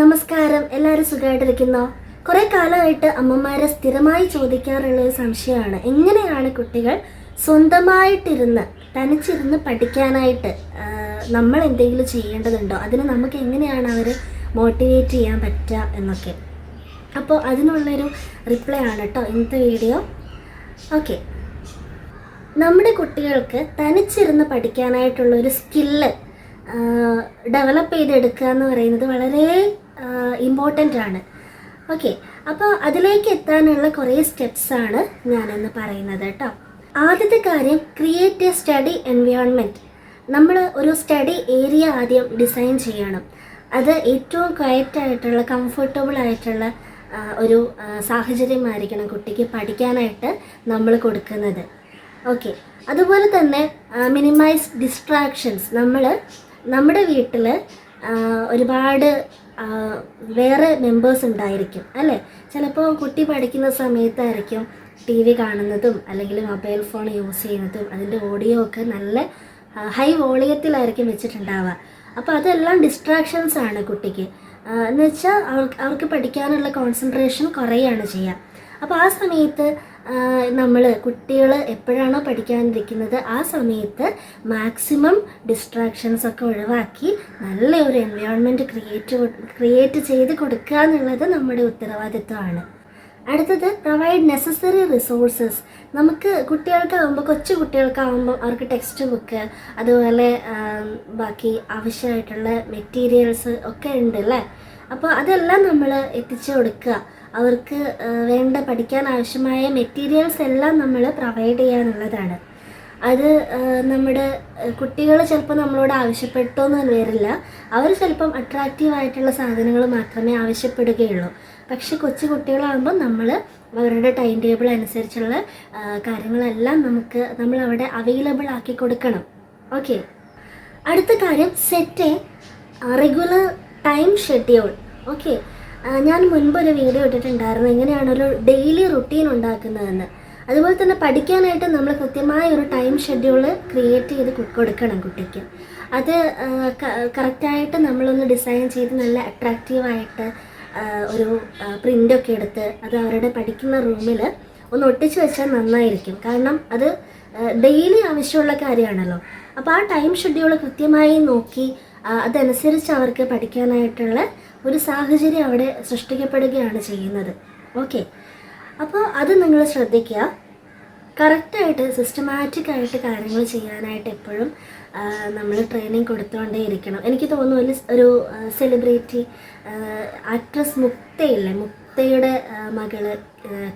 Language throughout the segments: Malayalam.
നമസ്കാരം. എല്ലാവരും സുഖമായിട്ടിരിക്കുന്നോ? കുറെ കാലമായിട്ട് അമ്മമാരെ സ്ഥിരമായി ചോദിക്കാറുള്ള ഒരു സംശയമാണ്. എങ്ങനെയാണ് കുട്ടികൾ സ്വന്തമായിട്ടിരുന്ന് തനിച്ചിരുന്ന് പഠിക്കാനായിട്ട് നമ്മൾ എന്തെങ്കിലും ചെയ്യേണ്ടതുണ്ടോ? അതിന് നമുക്ക് എങ്ങനെയാണ് അവർ മോട്ടിവേറ്റ് ചെയ്യാൻ പറ്റുക എന്നൊക്കെ. അപ്പോൾ അതിനുള്ളൊരു റിപ്ലൈ ആണ് കേട്ടോ ഇന്നത്തെ വീഡിയോ. ഓക്കെ. നമ്മുടെ കുട്ടികൾക്ക് തനിച്ചിരുന്ന് പഠിക്കാനായിട്ടുള്ള ഒരു സ്കില്ല് ഡെവലപ്പ് ചെയ്തെടുക്കുക എന്ന് പറയുന്നത് വളരെ ഇമ്പോർട്ടന്റ് ആണ്. ഓക്കെ അപ്പോൾ അതിലേക്ക് എത്താനുള്ള കുറേ സ്റ്റെപ്സ് ആണ് ഞാനിന്ന് പറയുന്നത് കേട്ടോ ആദ്യത്തെ കാര്യം ക്രിയേറ്റ് എ സ്റ്റഡി എൻവയോൺമെന്റ് നമ്മൾ ഒരു സ്റ്റഡി ഏരിയ ആദ്യം ഡിസൈൻ ചെയ്യണം. അത് ഏറ്റവും ക്വയറ്റ് ആയിട്ടുള്ള കംഫർട്ടബിൾ ആയിട്ടുള്ള ഒരു സാഹചര്യമായിരിക്കണം കുട്ടിക്ക് പഠിക്കാനായിട്ട് നമ്മൾ കൊടുക്കുന്നത്. ഓക്കെ അതുപോലെ തന്നെ മിനിമൈസ് ഡിസ്ട്രാക്ഷൻസ് നമ്മൾ നമ്മുടെ വീട്ടിൽ ഒരുപാട് വേറെ മെമ്പേഴ്സ് ഉണ്ടായിരിക്കും അല്ലേ? ചിലപ്പോൾ കുട്ടി പഠിക്കുന്ന സമയത്തായിരിക്കും ടി വി കാണുന്നതും അല്ലെങ്കിൽ മൊബൈൽ ഫോൺ യൂസ് ചെയ്യുന്നതും അതിന്റെ ഓഡിയോ ഒക്കെ നല്ല ഹൈ വോളിയത്തിലായിരിക്കും വെച്ചിട്ടുണ്ടാവുക. അപ്പോൾ അതെല്ലാം ഡിസ്ട്രാക്ഷൻസ് ആണ് കുട്ടിക്ക്. എന്ന് വെച്ചാൽ അവർക്ക് അവർക്ക് പഠിക്കാനുള്ള കോൺസെൻട്രേഷൻ കുറയുകയാണ് ചെയ്യുക അപ്പോൾ ആ സമയത്ത് നമ്മൾ കുട്ടികൾ എപ്പോഴാണോ പഠിക്കാനിരിക്കുന്നത് ആ സമയത്ത് മാക്സിമം ഡിസ്ട്രാക്ഷൻസ് ഒക്കെ ഒഴിവാക്കി നല്ല ഒരു എൻവയോൺമെന്റ് ക്രിയേറ്റ് ക്രിയേറ്റ് ചെയ്ത് കൊടുക്കുക എന്നുള്ളത് നമ്മുടെ ഉത്തരവാദിത്വമാണ്. അടുത്തത് പ്രൊവൈഡ് നെസസറി റിസോഴ്സസ് നമുക്ക് കുട്ടികൾക്കാവുമ്പോൾ കൊച്ചു കുട്ടികൾക്കാവുമ്പോൾ അവർക്ക് ടെക്സ്റ്റ് ബുക്ക് അതുപോലെ ബാക്കി ആവശ്യമായിട്ടുള്ള മെറ്റീരിയൽസ് ഒക്കെ ഉണ്ട് അല്ലേ അപ്പോൾ അതെല്ലാം നമ്മൾ എത്തിച്ചു കൊടുക്കുക. അവർക്ക് വേണ്ട പഠിക്കാൻ ആവശ്യമായ മെറ്റീരിയൽസ് എല്ലാം നമ്മൾ പ്രൊവൈഡ് ചെയ്യാനുള്ളതാണ്. അത് നമ്മുടെ കുട്ടികൾ ചിലപ്പോൾ നമ്മളോട് ആവശ്യപ്പെട്ടോന്ന് വരില്ല. അവർ ചിലപ്പം അട്രാക്റ്റീവ് ആയിട്ടുള്ള സാധനങ്ങൾ മാത്രമേ ആവശ്യപ്പെടുകയുള്ളൂ. പക്ഷെ കൊച്ചു കുട്ടികളാകുമ്പോൾ നമ്മൾ അവരുടെ ടൈം ടേബിൾ അനുസരിച്ചുള്ള കാര്യങ്ങളെല്ലാം നമുക്ക് നമ്മൾ അവിടെ അവൈലബിൾ ആക്കി കൊടുക്കണം. ഓക്കെ അടുത്ത കാര്യം set regular time schedule okay ഞാൻ മുൻപ് ഒരു വീഡിയോ ഇട്ടിട്ടുണ്ടായിരുന്നു. എങ്ങനെയാണ് ഒരു ഡെയിലി റുട്ടീൻ ഉണ്ടാക്കുന്നതെന്ന്. അതുപോലെ തന്നെ പഠിക്കാനായിട്ട് നമ്മൾ കൃത്യമായ ഒരു ടൈം ഷെഡ്യൂൾ ക്രിയേറ്റ് ചെയ്ത് കൊടുക്കണം കുട്ടിക്ക്. അത് കറക്റ്റായിട്ട് നമ്മളൊന്ന് ഡിസൈൻ ചെയ്ത് നല്ല അട്രാക്റ്റീവായിട്ട് ഒരു പ്രിന്റൊക്കെ എടുത്ത് അത് അവരുടെ പഠിക്കുന്ന റൂമിൽ ഒന്ന് ഒട്ടിച്ചു വെച്ചാൽ നന്നായിരിക്കും. കാരണം അത് ഡെയിലി ആവശ്യമുള്ള കാര്യമാണല്ലോ. അപ്പോൾ ആ ടൈം ഷെഡ്യൂൾ കൃത്യമായി നോക്കി അതനുസരിച്ച് അവർക്ക് പഠിക്കാനായിട്ടുള്ള ഒരു സാഹചര്യം അവിടെ സൃഷ്ടിക്കപ്പെടുകയാണ് ചെയ്യുന്നത്. ഓക്കെ അപ്പോൾ അത് നിങ്ങൾ ശ്രദ്ധിക്കുക. കറക്റ്റായിട്ട് സിസ്റ്റമാറ്റിക് ആയിട്ട് കാര്യങ്ങൾ ചെയ്യാനായിട്ട് എപ്പോഴും നമ്മൾ ട്രെയിനിങ് കൊടുത്തുകൊണ്ടേ ഇരിക്കണം. എനിക്ക് തോന്നുന്നു ഒരു സെലിബ്രിറ്റി ആക്ട്രസ് മുക്തയില്ലേ? മുക്തയുടെ മകൾ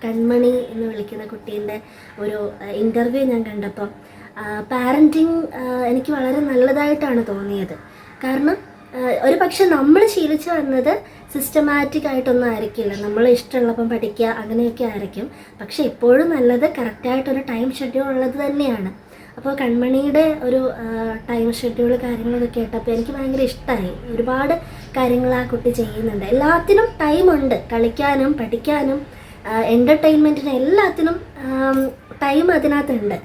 കൺമണി എന്ന് വിളിക്കുന്ന കുട്ടീന്റെ ഒരു ഇന്റർവ്യൂ ഞാൻ കണ്ടപ്പം പാരന്റിങ് എനിക്ക് വളരെ നല്ലതായിട്ടാണ് തോന്നിയത്. കാരണം ഒരു പക്ഷെ നമ്മൾ ശീലിച്ചു വന്നത് സിസ്റ്റമാറ്റിക് ആയിട്ടൊന്നും ആയിരിക്കില്ല. നമ്മൾ ഇഷ്ടമുള്ളപ്പം പഠിക്കുക അങ്ങനെയൊക്കെ ആയിരിക്കും. പക്ഷെ എപ്പോഴും നല്ലത് കറക്റ്റായിട്ടൊരു ടൈം ഷെഡ്യൂൾ ഉള്ളത് തന്നെയാണ്. അപ്പോൾ കൺമണിയുടെ ഒരു ടൈം ഷെഡ്യൂൾ കാര്യങ്ങളൊക്കെ കേട്ടപ്പോൾ എനിക്ക് ഭയങ്കര ഇഷ്ടമായി ഒരുപാട് കാര്യങ്ങൾ ആ കുട്ടി ചെയ്യുന്നുണ്ട്. എല്ലാത്തിനും ടൈമുണ്ട് കളിക്കാനും പഠിക്കാനും എന്റർടൈൻമെന്റിന് എല്ലാത്തിനും ടൈം അതിനകത്തുണ്ട്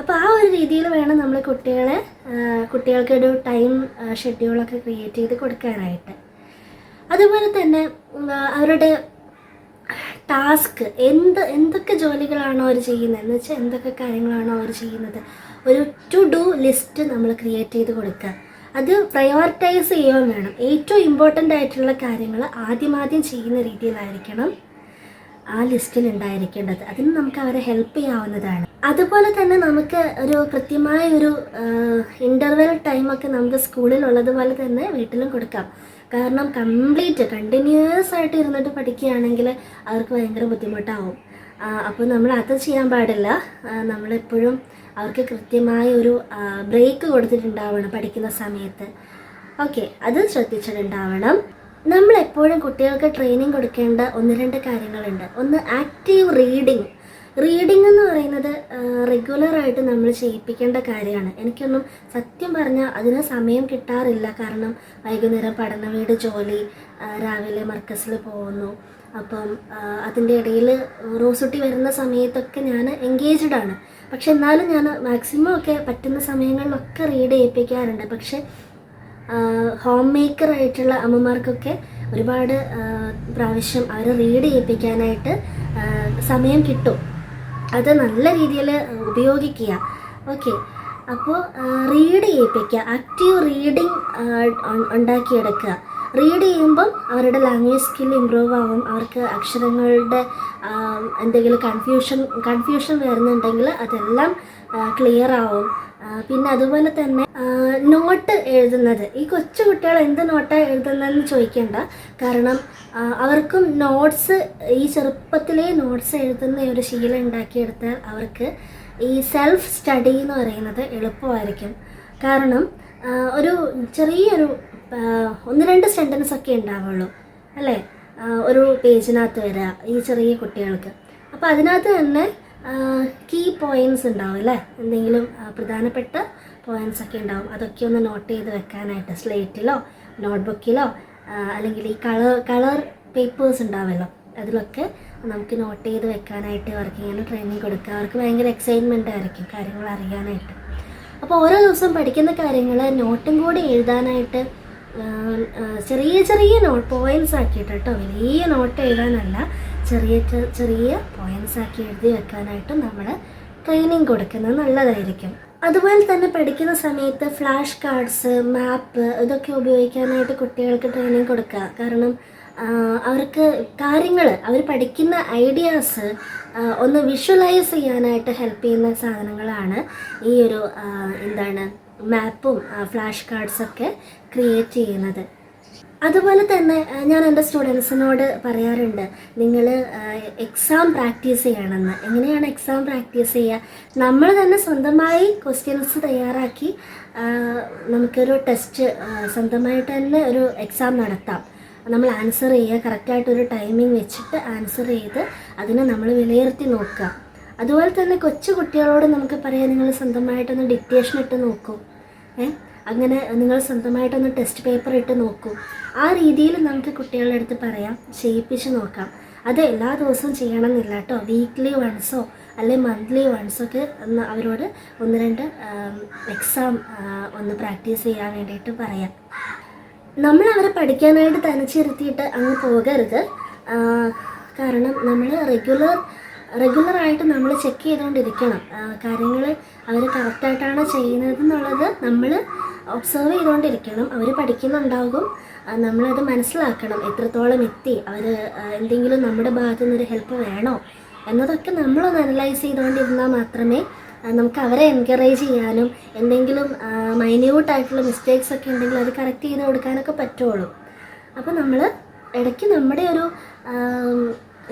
അപ്പോൾ ആ ഒരു രീതിയിൽ വേണം നമ്മൾ കുട്ടികളെ ആ, കുട്ടികൾക്ക് ഒരു ടൈം ഷെഡ്യൂളൊക്കെ ക്രിയേറ്റ് ചെയ്ത് കൊടുക്കാനായിട്ട്. അതുപോലെ തന്നെ അവരുടെ ടാസ്ക് എന്ത് എന്തൊക്കെ ജോലികളാണോ അവർ ചെയ്യുന്നത്? എന്ന് വെച്ചാൽ എന്തൊക്കെ കാര്യങ്ങളാണോ അവർ ചെയ്യുന്നത്? ഒരു ടു ഡു ലിസ്റ്റ് നമ്മൾ ക്രിയേറ്റ് ചെയ്ത് കൊടുക്കുക. അത് പ്രയോറിറ്റൈസ് ചെയ്യുകയും വേണം. ഏറ്റവും ഇമ്പോർട്ടന്റ് ആയിട്ടുള്ള കാര്യങ്ങൾ ആദ്യമാദ്യം ആദ്യം ചെയ്യുന്ന രീതിയിലായിരിക്കണം ആ ലിസ്റ്റിൽ ഉണ്ടായിരിക്കേണ്ടത്. അതിന് നമുക്ക് അവരെ ഹെൽപ്പ് ചെയ്യാവുന്നതാണ്. അതുപോലെ തന്നെ നമുക്ക് ഒരു കൃത്യമായ ഒരു ഇന്റർവെൽ ടൈമൊക്കെ നമുക്ക് സ്കൂളിൽ ഉള്ളതുപോലെ തന്നെ വീട്ടിലും കൊടുക്കാം. കാരണം കംപ്ലീറ്റ് കണ്ടിന്യൂസ് ആയിട്ട് ഇരുന്നിട്ട് പഠിക്കുകയാണെങ്കിൽ അവർക്ക് ഭയങ്കര ബുദ്ധിമുട്ടാവും. അപ്പോൾ നമ്മൾ അത് ചെയ്യാൻ പാടില്ല. നമ്മളെപ്പോഴും അവർക്ക് കൃത്യമായ ഒരു ബ്രേക്ക് കൊടുത്തിട്ടുണ്ടാവണം പഠിക്കുന്ന സമയത്ത്. ഓക്കെ അത് ശ്രദ്ധിച്ചിട്ടുണ്ടാവണം. നമ്മൾ എപ്പോഴും കുട്ടികൾക്ക് ട്രെയിനിങ് കൊടുക്കേണ്ട ഒന്ന് രണ്ട് കാര്യങ്ങളുണ്ട്. ഒന്ന് ആക്റ്റീവ് റീഡിങ് റീഡിംഗ് പറയുന്നത് റെഗുലറായിട്ട് നമ്മൾ ചെയ്യിപ്പിക്കേണ്ട കാര്യമാണ്. എനിക്കൊന്നും സത്യം പറഞ്ഞാൽ അതിന് സമയം കിട്ടാറില്ല. കാരണം വൈകുന്നേരം പഠന വീട് ജോലി രാവിലെ മർക്കസിൽ പോകുന്നു. അപ്പം അതിന്റെ ഇടയിൽ റോസുട്ടി വരുന്ന സമയത്തൊക്കെ ഞാൻ എൻഗേജ്ഡ് ആണ്. പക്ഷെ എന്നാലും ഞാൻ മാക്സിമം ഒക്കെ പറ്റുന്ന സമയങ്ങളിലൊക്കെ റീഡ് ചെയ്യിപ്പിക്കാറുണ്ട്. പക്ഷെ ഹോം മേക്കർ ആയിട്ടുള്ള അമ്മമാർക്കൊക്കെ ഒരുപാട് പ്രാവശ്യം അവരെ റീഡ് ചെയ്യിപ്പിക്കാനായിട്ട് സമയം കിട്ടും. അത് നല്ല രീതിയിൽ ഉപയോഗിക്കുക. ഓക്കെ. അപ്പോൾ റീഡ് ചെയ്യിപ്പിക്കുക. ആക്റ്റീവ് റീഡിങ് ഉണ്ടാക്കിയെടുക്കുക. റീഡ് ചെയ്യുമ്പം അവരുടെ ലാംഗ്വേജ് സ്കിൽ ഇമ്പ്രൂവ് ആകും അവർക്ക് അക്ഷരങ്ങളുടെ എന്തെങ്കിലും കൺഫ്യൂഷൻ കൺഫ്യൂഷൻ വരുന്നുണ്ടെങ്കിൽ അതെല്ലാം ക്ലിയർ ആവും. പിന്നെ അതുപോലെ തന്നെ നോട്ട് എഴുതുന്നത്. ഈ കൊച്ചു കുട്ടികൾ എന്ത് നോട്ടാണ് എഴുതുന്നതെന്ന് ചോദിക്കേണ്ട. കാരണം അവർക്കും നോട്ട്സ് ഈ ചെറുപ്പത്തിലേ നോട്ട്സ് എഴുതുന്ന ഒരു ശീലം ഉണ്ടാക്കിയെടുത്താൽ അവർക്ക് ഈ സെൽഫ് സ്റ്റഡി എന്ന് പറയുന്നത് എളുപ്പമായിരിക്കും. കാരണം ഒരു ചെറിയൊരു ഒന്ന് രണ്ട് സെന്റൻസ് ഒക്കെ ഉണ്ടാവുള്ളൂ അല്ലേ? ഒരു പേജിനകത്ത് വരിക ഈ ചെറിയ കുട്ടികൾക്ക്. അപ്പോൾ അതിനകത്ത് തന്നെ കീ പോയിന്റ്സ് ഉണ്ടാവും അല്ലേ? എന്തെങ്കിലും പ്രധാനപ്പെട്ട പോയിന്റ്സ് ഒക്കെ ഉണ്ടാവും. അതൊക്കെ ഒന്ന് നോട്ട് ചെയ്ത് വെക്കാനായിട്ട് സ്ലേറ്റിലോ നോട്ട്ബുക്കിലോ അല്ലെങ്കിൽ ഈ കളർ കളർ പേപ്പേഴ്സ് ഉണ്ടാവുമല്ലോ അതിലൊക്കെ നമുക്ക് നോട്ട് ചെയ്ത് വെക്കാനായിട്ട് അവർക്ക് ഇങ്ങനെ ട്രെയിനിങ് കൊടുക്കുക. അവർക്ക് ഭയങ്കര എക്സൈറ്റ്മെന്റ് ആയിരിക്കും കാര്യങ്ങൾ അറിയാനായിട്ട്. അപ്പോൾ ഓരോ ദിവസം പഠിക്കുന്ന കാര്യങ്ങൾ നോട്ടും കൂടി എഴുതാനായിട്ട് ചെറിയ ചെറിയ നോട്ട് പോയിന്റ്സ് ആക്കിയിട്ട് കേട്ടോ വലിയ നോട്ട് എഴുതാനല്ല ചെറിയ ചെറിയ പോയിന്റ്സ് ആക്കി എഴുതി വെക്കാനായിട്ട് നമ്മൾ ട്രെയിനിങ് കൊടുക്കുന്നത് നല്ലതായിരിക്കും. അതുപോലെ തന്നെ പഠിക്കുന്ന സമയത്ത് ഫ്ലാഷ് കാർഡ്സ് മാപ്പ് ഇതൊക്കെ ഉപയോഗിക്കാനായിട്ട് കുട്ടികൾക്ക് ട്രെയിനിങ് കൊടുക്കുക. കാരണം അവർക്ക് കാര്യങ്ങൾ അവർ പഠിക്കുന്ന ഐഡിയാസ് ഒന്ന് വിഷ്വലൈസ് ചെയ്യാനായിട്ട് ഹെൽപ്പ് ചെയ്യുന്ന സാധനങ്ങളാണ് ഈ ഒരു എന്താണ് മാപ്പും ഫ്ലാഷ് കാർഡ്സൊക്കെ ക്രിയേറ്റ് ചെയ്യുന്നത്. അതുപോലെ തന്നെ ഞാൻ എന്റെ സ്റ്റുഡൻസിനോട് പറയാറുണ്ട് നിങ്ങൾ എക്സാം പ്രാക്ടീസ് ചെയ്യണമെന്ന്. എങ്ങനെയാണ് എക്സാം പ്രാക്ടീസ് ചെയ്യുക? നമ്മൾ തന്നെ സ്വന്തമായി ക്വസ്റ്റ്യൻസ് തയ്യാറാക്കി നമുക്കൊരു ടെസ്റ്റ് സ്വന്തമായിട്ട് തന്നെ ഒരു എക്സാം നടത്താം. നമ്മൾ ആൻസർ ചെയ്യുക. കറക്റ്റായിട്ടൊരു ടൈമിംഗ് വെച്ചിട്ട് ആൻസർ ചെയ്ത് അതിനെ നമ്മൾ വിലയിരുത്തി നോക്കുക. അതുപോലെ തന്നെ കൊച്ചു കുട്ടികളോട് നമുക്ക് പറയാം നിങ്ങൾ സ്വന്തമായിട്ടൊന്ന് ഡിക്റ്റേഷൻ ഇട്ട് നോക്കൂ. ഏ? അങ്ങനെ നിങ്ങൾ സ്വന്തമായിട്ടൊന്ന് ടെസ്റ്റ് പേപ്പർ ഇട്ട് നോക്കൂ. ആ രീതിയിൽ നമുക്ക് കുട്ടികളുടെ അടുത്ത് പറയാം ചെയ്യിപ്പിച്ച് നോക്കാം. അത് എല്ലാ ദിവസവും ചെയ്യണമെന്നില്ല കേട്ടോ. വീക്ക്ലി വൺസോ അല്ലെങ്കിൽ മന്ത്ലി വൺസോ ഒന്ന് അവരോട് ഒന്ന് രണ്ട് എക്സാം ഒന്ന് പ്രാക്ടീസ് ചെയ്യാൻ വേണ്ടിയിട്ട് പറയാം. നമ്മൾ അവരെ പഠിക്കാനായിട്ട് തനിച്ചിരുത്തിയിട്ട് അങ്ങ് പോകരുത്. കാരണം നമ്മൾ റെഗുലർ റെഗുലറായിട്ട് നമ്മൾ ചെക്ക് ചെയ്തുകൊണ്ടിരിക്കണം കാര്യങ്ങൾ അവർ കറക്റ്റായിട്ടാണ് ചെയ്യുന്നത് എന്നുള്ളത് നമ്മൾ ഒബ്സർവ് ചെയ്തുകൊണ്ടിരിക്കണം അവർ പഠിക്കുന്നുണ്ടാകും. നമ്മളത് മനസ്സിലാക്കണം. എത്രത്തോളം എത്തി അവർ എന്തെങ്കിലും നമ്മുടെ ഭാഗത്തു നിന്നൊരു ഹെൽപ്പ് വേണോ എന്നതൊക്കെ നമ്മളൊന്ന് അനലൈസ് ചെയ്തുകൊണ്ടിരുന്നാൽ മാത്രമേ നമുക്ക് അവരെ എൻകറേജ് ചെയ്യാനും എന്തെങ്കിലും മൈന്യൂട്ടായിട്ടുള്ള മിസ്റ്റേക്സ് ഒക്കെ ഉണ്ടെങ്കിൽ അത് കറക്റ്റ് ചെയ്ത് കൊടുക്കാനൊക്കെ പറ്റുള്ളൂ. അപ്പോൾ നമ്മൾ ഇടയ്ക്ക് നമ്മുടെ ഒരു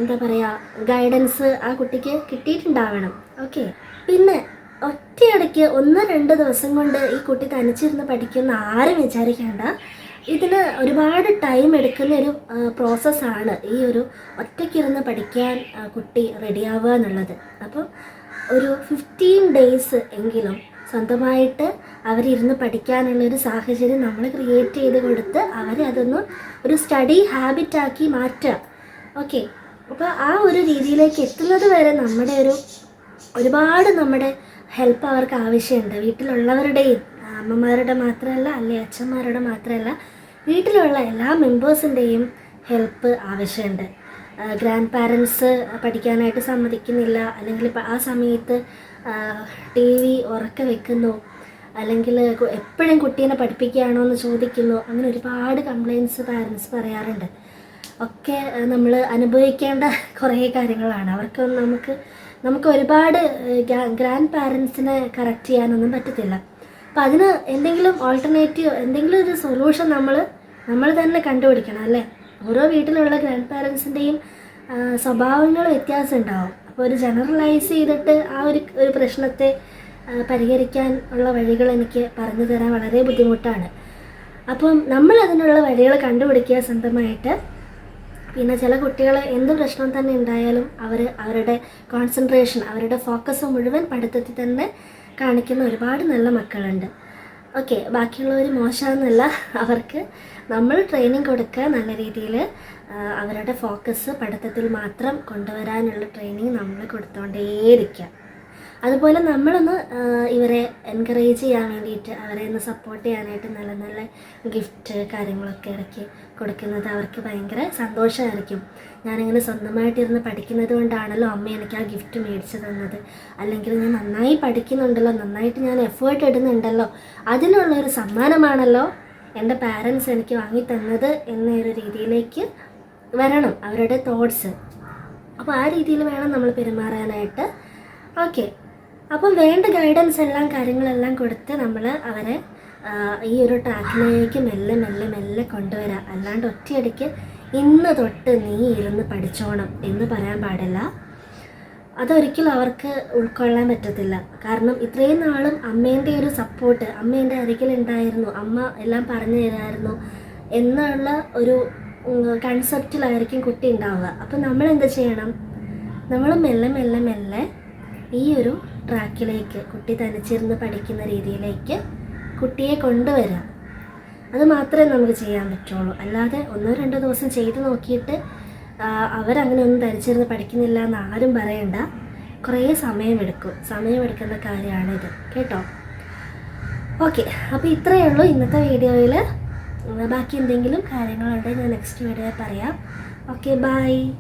എന്താ പറയുക ഗൈഡൻസ് ആ കുട്ടിക്ക് കിട്ടിയിട്ടുണ്ടാവണം. ഓക്കെ പിന്നെ ഒറ്റയടയ്ക്ക് ഒന്ന് രണ്ട് ദിവസം കൊണ്ട് ഈ കുട്ടി തനിച്ചിരുന്ന് പഠിക്കുന്ന ആരും വിചാരിക്കേണ്ട. ഇതിന് ഒരുപാട് ടൈം എടുക്കുന്ന ഒരു പ്രോസസ്സാണ് ഈ ഒരു ഒറ്റയ്ക്കിരുന്ന് പഠിക്കാൻ കുട്ടി റെഡിയാവുക എന്നുള്ളത്. അപ്പോൾ ഒരു ഫിഫ്റ്റീൻ ഡേയ്സ് എങ്കിലും സ്വന്തമായിട്ട് അവരിരുന്ന് പഠിക്കാനുള്ള ഒരു സാഹചര്യം നമ്മൾ ക്രിയേറ്റ് ചെയ്ത് കൊടുത്ത് അവരെ അതൊന്ന് ഒരു സ്റ്റഡി ഹാബിറ്റാക്കി മാറ്റുക. ഓക്കെ അപ്പോൾ ആ ഒരു രീതിയിലേക്ക് എത്തുന്നത് വരെ നമ്മുടെ ഒരു ഒരുപാട് നമ്മുടെ ഹെൽപ്പ് അവർക്ക് ആവശ്യമുണ്ട്. വീട്ടിലുള്ളവരുടെയും അമ്മമാരുടെ മാത്രമല്ല അല്ലെ അച്ഛന്മാരുടെ മാത്രമല്ല വീട്ടിലുള്ള എല്ലാ മെമ്പേഴ്സിന്റെയും ഹെൽപ്പ് ആവശ്യമുണ്ട്. ഗ്രാൻഡ് പാരൻസ് പഠിക്കാനായിട്ട് സമ്മതിക്കുന്നില്ല. അല്ലെങ്കിൽ ആ സമയത്ത് ടി വി ഉറക്കെ വെക്കുന്നു. അല്ലെങ്കിൽ എപ്പോഴും കുട്ടീനെ പഠിപ്പിക്കുകയാണോ എന്ന് ചോദിക്കുന്നു. അങ്ങനെ ഒരുപാട് കംപ്ലയിൻസ് പാരൻസ് പറയാറുണ്ട്. ഒക്കെ നമ്മൾ അനുഭവിക്കേണ്ട കുറേ കാര്യങ്ങളാണ്. അവർക്ക് നമുക്ക് നമുക്ക് ഒരുപാട് ഗ്രാൻഡ് പാരൻസിനെ കറക്റ്റ് ചെയ്യാനൊന്നും പറ്റത്തില്ല. അപ്പം അതിന് എന്തെങ്കിലും ഓൾട്ടർനേറ്റീവ് എന്തെങ്കിലും ഒരു സൊല്യൂഷൻ നമ്മൾ നമ്മൾ തന്നെ കണ്ടുപിടിക്കണം അല്ലേ? ഓരോ വീട്ടിലുള്ള ഗ്രാൻഡ് പാരൻസിന്റെയും സ്വഭാവങ്ങൾ വ്യത്യാസം ഉണ്ടാവും. അപ്പോൾ ഒരു ജനറലൈസ് ചെയ്തിട്ട് ആ ഒരു ഒരു പ്രശ്നത്തെ പരിഹരിക്കാൻ ഉള്ള വഴികൾ എനിക്ക് പറഞ്ഞു തരാൻ വളരെ ബുദ്ധിമുട്ടാണ്. അപ്പം നമ്മൾ അതിനുള്ള വഴികൾ കണ്ടുപിടിക്കുക സ്വന്തമായിട്ട്. പിന്നെ ചില കുട്ടികൾ എന്ത് പ്രശ്നം തന്നെ ഉണ്ടായാലും അവർ അവരുടെ കോൺസെൻട്രേഷൻ അവരുടെ ഫോക്കസ് മുഴുവൻ പഠിത്തത്തിൽ തന്നെ കാണിക്കുന്ന ഒരുപാട് നല്ല മക്കളുണ്ട്. ഓക്കെ ബാക്കിയുള്ളവർ മോശമാണെന്നല്ല. അവർക്ക് നമ്മൾ ട്രെയിനിങ് കൊടുക്കുക നല്ല രീതിയിൽ അവരുടെ ഫോക്കസ് പഠിത്തത്തിൽ മാത്രം കൊണ്ടുവരാനുള്ള ട്രെയിനിങ് നമ്മൾ കൊടുത്തുകൊണ്ടേയിരിക്കുക അതുപോലെ നമ്മളൊന്ന് ഇവരെ എൻകറേജ് ചെയ്യാൻ വേണ്ടിയിട്ട് അവരെ ഒന്ന് സപ്പോർട്ട് ചെയ്യാനായിട്ട് നല്ല നല്ല ഗിഫ്റ്റ് കാര്യങ്ങളൊക്കെ ഇടയ്ക്ക് കൊടുക്കുന്നത് അവർക്ക് ഭയങ്കര സന്തോഷമായിരിക്കും. ഞാനിങ്ങനെ സ്വന്തമായിട്ടിരുന്ന് പഠിക്കുന്നത് കൊണ്ടാണല്ലോ അമ്മ എനിക്ക് ആ ഗിഫ്റ്റ് മേടിച്ചു തന്നത്. അല്ലെങ്കിൽ ഞാൻ നന്നായി പഠിക്കുന്നുണ്ടല്ലോ നന്നായിട്ട് ഞാൻ എഫേർട്ട് ഇടുന്നുണ്ടല്ലോ അതിനുള്ളൊരു സമ്മാനമാണല്ലോ എന്റെ പാരൻസ് എനിക്ക് വാങ്ങി തന്നത് എന്നൊരു രീതിയിലേക്ക് വരണം അവരുടെ തോട്ട്സ് അപ്പോൾ ആ രീതിയിൽ വേണം നമ്മൾ പെരുമാറാനായിട്ട്. ഓക്കെ അപ്പം വേണ്ട ഗൈഡൻസ് എല്ലാം കാര്യങ്ങളെല്ലാം കൊടുത്ത് നമ്മൾ അവരെ ഈ ഒരു ട്രാക്കിലേക്ക് മെല്ലെ മെല്ലെ മെല്ലെ കൊണ്ടുവരാം. അല്ലാണ്ട് ഒറ്റയടിക്ക് ഇന്ന് തൊട്ട് നീ ഇരുന്ന് പഠിച്ചോണം എന്ന് പറയാൻ പാടില്ല. അതൊരിക്കലും അവർക്ക് ഉൾക്കൊള്ളാൻ പറ്റത്തില്ല. കാരണം ഇത്രയും നാളും അമ്മേന്റെ ഒരു സപ്പോർട്ട് അമ്മേന്റെ അരികിലുണ്ടായിരുന്നു. അമ്മ എല്ലാം പറഞ്ഞു തരായിരുന്നു എന്നുള്ള ഒരു കൺസെപ്റ്റിലായിരിക്കും കുട്ടി ഉണ്ടാവുക. അപ്പം നമ്മൾ എന്ത് ചെയ്യണം? നമ്മൾ മെല്ലെ മെല്ലെ മെല്ലെ ഈ ഒരു ട്രാക്കിലേക്ക് കുട്ടി തനിച്ചിരുന്ന് പഠിക്കുന്ന രീതിയിലേക്ക് കുട്ടിയെ കൊണ്ടുവരാം. അത് മാത്രമേ നമുക്ക് ചെയ്യാൻ പറ്റുള്ളൂ. അല്ലാതെ ഒന്നോ രണ്ടോ ദിവസം ചെയ്ത് നോക്കിയിട്ട് അവരങ്ങനെ ഒന്നും ധരിച്ചിരുന്ന് പഠിക്കുന്നില്ല എന്ന് ആരും പറയണ്ട. കുറേ സമയമെടുക്കും. സമയമെടുക്കുന്ന കാര്യമാണിത്. കേട്ടോ? ഓക്കെ. അപ്പോൾ ഇത്രയേ ഉള്ളൂ ഇന്നത്തെ വീഡിയോയിൽ. ബാക്കി എന്തെങ്കിലും കാര്യങ്ങളുണ്ടെങ്കിൽ ഞാൻ നെക്സ്റ്റ് വീഡിയോയിൽ പറയാം. Okay bye.